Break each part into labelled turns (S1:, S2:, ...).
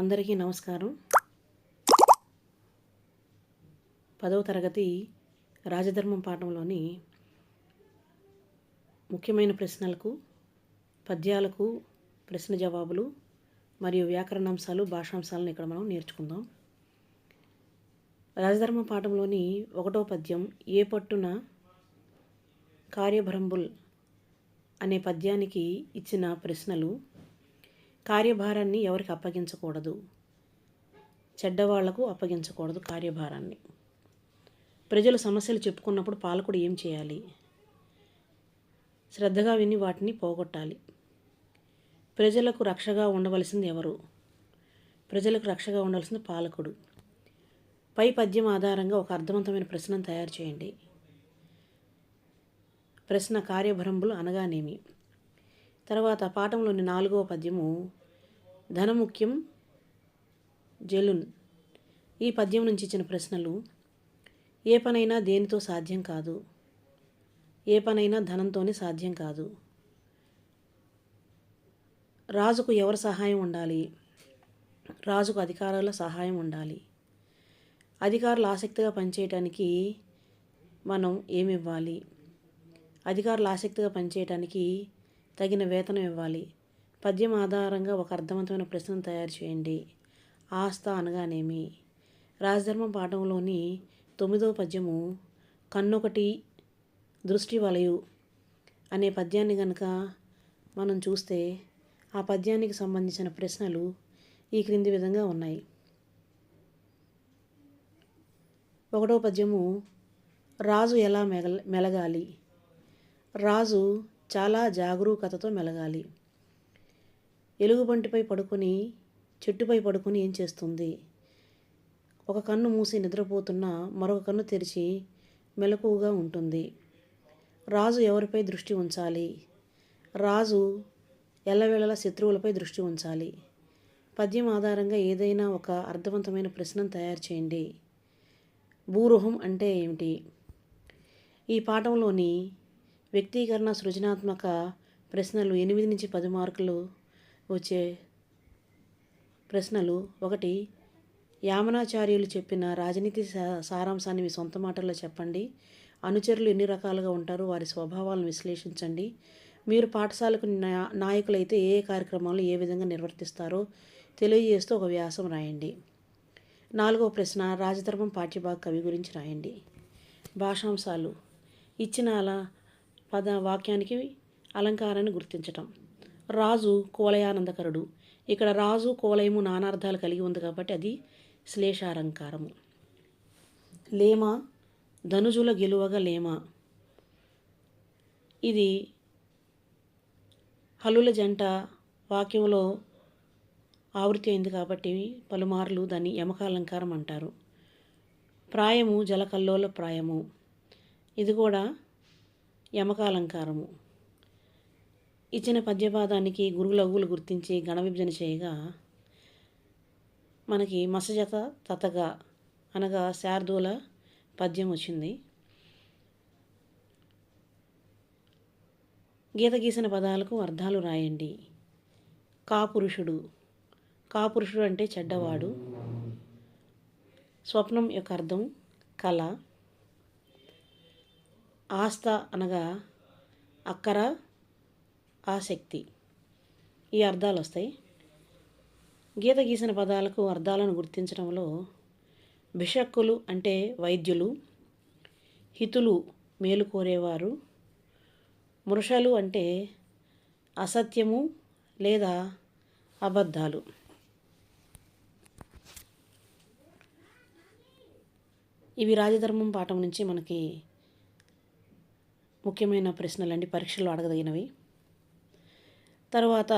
S1: అందరికీ నమస్కారం. పదవ తరగతి రాజధర్మం పాఠంలోని ముఖ్యమైన ప్రశ్నలకు పద్యాలకు ప్రశ్న జవాబులు మరియు వ్యాకరణాంశాలు భాషాంశాలను ఇక్కడ మనం నేర్చుకుందాం. రాజధర్మ పాఠంలోని ఒకటో పద్యం ఏ పట్టున కార్యభరంబుల్ అనే పద్యానికి ఇచ్చిన ప్రశ్నలు కార్యభారాన్ని ఎవరికి అప్పగించకూడదు? చెడ్డవాళ్ళకు అప్పగించకూడదు కార్యభారాన్ని. ప్రజలు సమస్యలు చెప్పుకున్నప్పుడు పాలకుడు ఏం చేయాలి? శ్రద్ధగా విని వాటిని పోగొట్టాలి. ప్రజలకు రక్షగా ఉండవలసింది ఎవరు? ప్రజలకు రక్షగా ఉండవలసింది పాలకుడు. పై పద్యం ఆధారంగా ఒక అర్థవంతమైన ప్రశ్నను తయారు చేయండి. ప్రశ్న కార్యభరంబులు అనగానేమి? తర్వాత పాఠంలోని నాలుగవ పద్యము ధనముఖ్యం జలున్. ఈ పద్యం నుంచి ఇచ్చిన ప్రశ్నలు ఏ పనైనా దేనితో సాధ్యం కాదు. ఏ పనైనా ధనంతోనే సాధ్యం కాదు. రాజుకు ఎవరి సహాయం ఉండాలి? రాజుకు అధికారుల సహాయం ఉండాలి. అధికారులు ఆసక్తిగా పనిచేయటానికి మనం ఏమి ఇవ్వాలి? అధికారులు ఆసక్తిగా పనిచేయటానికి తగిన వేతనం ఇవ్వాలి. పద్యం ఆధారంగా ఒక అర్థవంతమైన ప్రశ్నను తయారు చేయండి. ఆస్థ అనగానేమి? రాజధర్మ పాఠంలోని తొమ్మిదవ పద్యము కన్నొకటి దృష్టి వలయు అనే పద్యాన్ని కనుక మనం చూస్తే ఆ పద్యానికి సంబంధించిన ప్రశ్నలు ఈ క్రింది విధంగా ఉన్నాయి. ఒకటో పద్యము రాజు ఎలా మెగ మెలగాలి? రాజు చాలా జాగరూకతతో మెలగాలి. ఎలుగుబంటిపై పడుకొని చెట్టుపై పడుకొని ఏం చేస్తుంది? ఒక కన్ను మూసి నిద్రపోతున్న మరొక కన్ను తెరిచి మెలకువగా ఉంటుంది. రాజు ఎవరిపై దృష్టి ఉంచాలి? రాజు ఎల్లవేళలా శత్రువులపై దృష్టి ఉంచాలి. పద్యం ఆధారంగా ఏదైనా ఒక అర్థవంతమైన ప్రశ్నను తయారు చేయండి. భూరుహం అంటే ఏమిటి? ఈ పాఠంలోని వ్యక్తీకరణ సృజనాత్మక ప్రశ్నలు ఎనిమిది నుంచి పది మార్కులు వచ్చే ప్రశ్నలు ఒకటి యామనాచార్యులు చెప్పిన రాజనీతి సారాంశాన్ని మీ సొంత మాటల్లో చెప్పండి. అనుచరులు ఎన్ని రకాలుగా ఉంటారు వారి స్వభావాలను విశ్లేషించండి. మీరు పాఠశాలకు నాయకులైతే ఏ కార్యక్రమాలు ఏ విధంగా నిర్వర్తిస్తారో తెలియజేస్తూ ఒక వ్యాసం రాయండి. నాలుగవ ప్రశ్న రాజధర్మం పాఠ్యభాగ కవి గురించి రాయండి. భాషాంశాలు. ఇచ్చిన అలా పద వాక్యానికి అలంకారాన్ని గుర్తించటం. రాజు కోలయానందకరుడు. ఇక్కడ రాజు కోలయము నానార్థాలు కలిగి ఉంది కాబట్టి అది శ్లేషాలంకారము. లేమ ధనుజుల గెలువగా లేమ. ఇది హలుల జంట వాక్యంలో ఆవృత్తి అయింది కాబట్టి పలుమార్లు దాన్ని యమకాలంకారం అంటారు. ప్రాయము జలకల్లోల ప్రాయము. ఇది కూడా యమకాలంకారము. ఇచ్చిన పద్యపాదానికి గురులగులు గుర్తించి గణ విభజన చేయగా మనకి మసజత తతగా అనగా శార్దూల పద్యం వచ్చింది. గీత గీసిన పదాలకు అర్థాలు రాయండి. కాపురుషుడు. కాపురుషుడు అంటే చెడ్డవాడు. స్వప్నం యొక్క అర్థం కళ. ఆస్థ అనగా అక్కర ఆసక్తి ఈ అర్థాలు వస్తాయి. గీత గీసిన పదాలకు అర్థాలను గుర్తించడంలో బిషక్కులు అంటే వైద్యులు హితులు మేలు కోరేవారు మృషలు అంటే అసత్యము లేదా అబద్ధాలు. ఇవి రాజధర్మం పాఠం నుంచి మనకి ముఖ్యమైన ప్రశ్నలండి పరీక్షలు అడగదగినవి. తర్వాత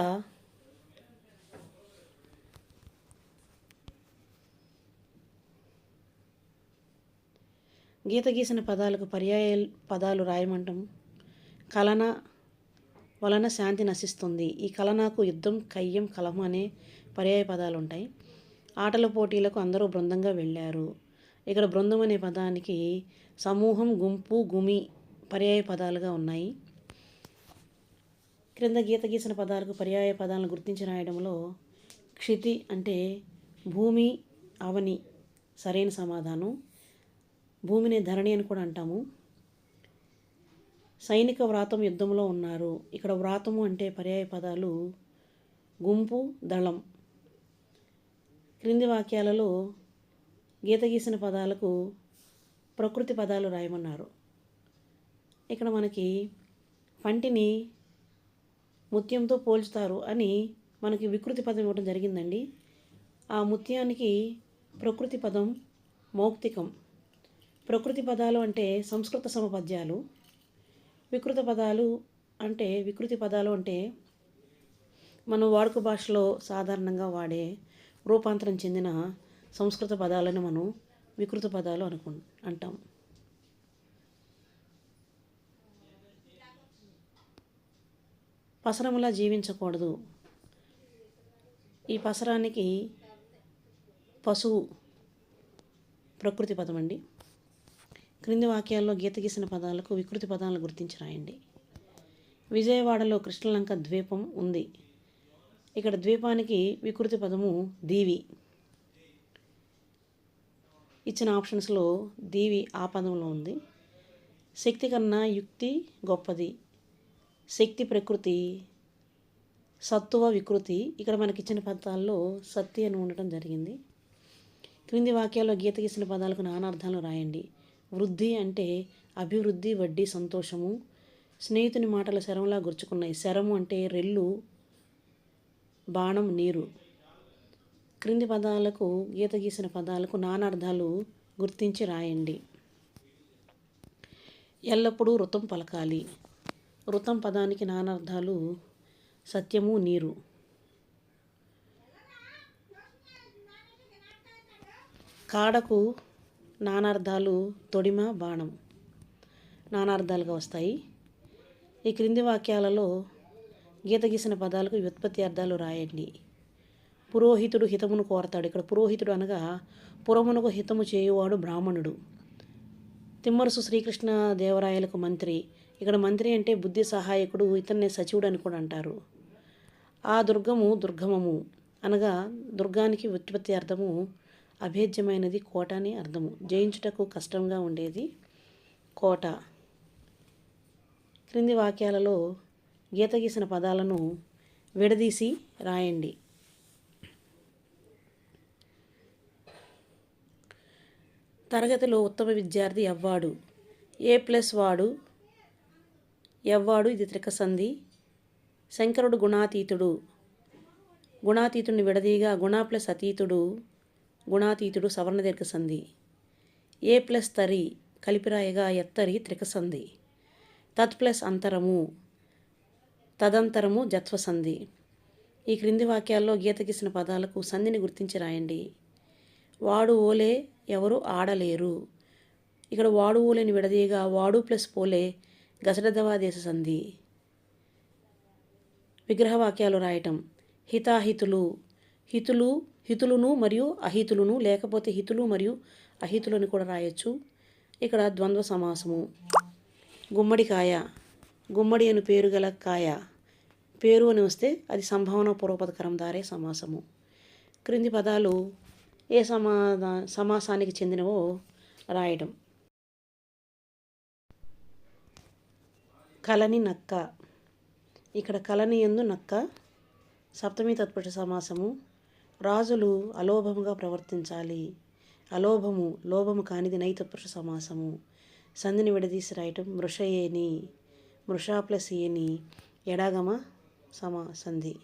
S1: గీత గీసిన పదాలకు పర్యాయ పదాలు రాయమంటం. కలన వలన శాంతి నశిస్తుంది. ఈ కలనాకు యుద్ధం కయ్యం కలహం అనే పర్యాయ పదాలు ఉంటాయి ఆటల పోటీలకు అందరూ బృందంగా వెళ్ళారు. ఇక్కడ బృందం అనే పదానికి సమూహం గుంపు గుమి పర్యాయ పదాలుగా ఉన్నాయి. క్రింద గీత గీసిన పదాలకు పర్యాయ పదాలను గుర్తించి రాయడంలో క్షితి అంటే భూమి అవని సరైన సమాధానం. భూమిని ధరణి అని కూడా అంటాము. సైనిక వ్రాతం యుద్ధంలో ఉన్నారు. ఇక్కడ వ్రాతము అంటే పర్యాయ పదాలు గుంపు దళం. క్రింది వాక్యాలలో గీత గీసిన పదాలకు ప్రకృతి పదాలు రాయమన్నారు. ఇక్కడ మనకి పంటిని ముత్యంతో పోల్చుతారు అని మనకి వికృతి పదం ఇవ్వడం జరిగిందండి. ఆ ముత్యానికి ప్రకృతి పదం మౌక్తికం. ప్రకృతి పదాలు అంటే సంస్కృత సమపద్యాలు. వికృత పదాలు అంటే వికృతి పదాలు అంటే మనం వాడుక భాషలో సాధారణంగా వాడే రూపాంతరం చెందిన సంస్కృత పదాలను మనం వికృత పదాలు అనుకు అంటాం. పసరములా జీవించకూడదు. ఈ పసరానికి పశువు ప్రకృతి పదం అండి క్రింది వాక్యాల్లో గీత గీసిన పదాలకు వికృతి పదాలను గుర్తించి రాయండి విజయవాడలో కృష్ణలంక ద్వీపం ఉంది. ఇక్కడ ద్వీపానికి వికృతి పదము దీవి. ఇచ్చిన ఆప్షన్స్లో దీవి ఆ పదంలో ఉంది. శక్తి కన్నా యుక్తి గొప్పది. శక్తి ప్రకృతి సత్తువ వికృతి. ఇక్కడ మనకి ఇచ్చిన పదాల్లో సత్తి అని ఉండటం జరిగింది. క్రింది వాక్యాల్లో గీత గీసిన పదాలకు నానార్థాలు రాయండి. వృద్ధి అంటే అభివృద్ధి వడ్డీ సంతోషము. స్నేహితుని మాటల శరంలా గుర్చుకున్నాయి శరము అంటే రెల్లు బాణం నీరు. క్రింది పదాలకు గీత గీసిన పదాలకు నానార్థాలు గుర్తించి రాయండి. ఎల్లప్పుడూ వృతం పలకాలి. ఋతం పదానికి నానార్థాలు సత్యము నీరు. కాడకు నానార్థాలు తొడిమ బాణం నానార్థాలుగా వస్తాయి. ఈ క్రింది వాక్యాలలో గీత గీసిన పదాలకు వ్యుత్పత్తి అర్థాలు రాయండి. పురోహితుడు హితమును కోరతాడు. ఇక్కడ పురోహితుడు అనగా పురమునకు హితము చేయువాడు బ్రాహ్మణుడు. తిమ్మరసు శ్రీకృష్ణ దేవరాయలకు మంత్రి. ఇక్కడ మంత్రి అంటే బుద్ధి సహాయకుడు ఇతన్నే సచివుడు అని కూడా అంటారు. ఆ దుర్గము దుర్గమము అనగా దుర్గానికి ఉత్పత్తి అర్థము అభేద్యమైనది కోట అని అర్థము. జయించుటకు కష్టంగా ఉండేది కోట. క్రింది వాక్యాలలో గీత గీసిన పదాలను విడదీసి రాయండి. తరగతిలో ఉత్తమ విద్యార్థి అవ్వాడు. ఏ ప్లస్ వాడు? ఎవ్వాడు ఇది త్రికసంధి. శంకరుడు గుణాతీతుడు. గుణాతీతుడిని విడదీగా గుణ ప్లస్ అతీతుడు గుణాతీతుడు సవర్ణ దీర్ఘసంధి ఏ ప్లస్ తరి కలిపిరాయగా ఎత్తరి త్రికసంధి. తత్ ప్లస్ అంతరము తదంతరము జత్వ సంధి ఈ క్రింది వాక్యాల్లో గీత గీసిన పదాలకు సంధిని గుర్తించి రాయండి. వాడు ఓలే ఎవరు ఆడలేరు. ఇక్కడ వాడు ఓలేని విడదీయగా వాడు ప్లస్ పోలే గసడదవాదేశ సంధి విగ్రహవాక్యాలు రాయటం. హితాహితులు. హితులు హితులును మరియు అహితులును లేకపోతే హితులు మరియు అహితులను కూడా రాయొచ్చు. ఇక్కడ ద్వంద్వ సమాసము. గుమ్మడికాయ. గుమ్మడి అని పేరు గల కాయ. పేరు అని వస్తే అది సంభావన పూర్వపదకరం దారే సమాసము. క్రింది పదాలు ఏ సమాధా సమాసానికి చెందినవో రాయడం కలని నక్క. ఇక్కడ కలని ఎందు నక్క. సప్తమి తత్పురుష సమాసము. రాజులు అలోభముగా ప్రవర్తించాలి. అలోభము లోభము కానిది నైతత్పురుష సమాసము. సంధిని విడదీసి రాయటం మృషయేని. మృషా ప్లస్ ఏని. ఎడాగమ సమా సంధి